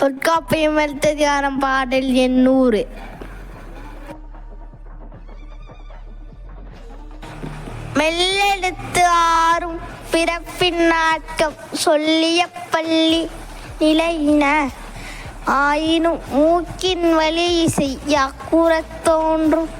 பொற்காப்பையும் எழுத்ததிகாரம் பாடல் எண்ணூறு. மெல்லெடுத்து ஆறும் பிறப்பின் நாட்கம் சொல்லிய பள்ளி நிலையின. ஆயினும் மூக்கின் வழி இசை யாக்கூறத் தோன்றும்.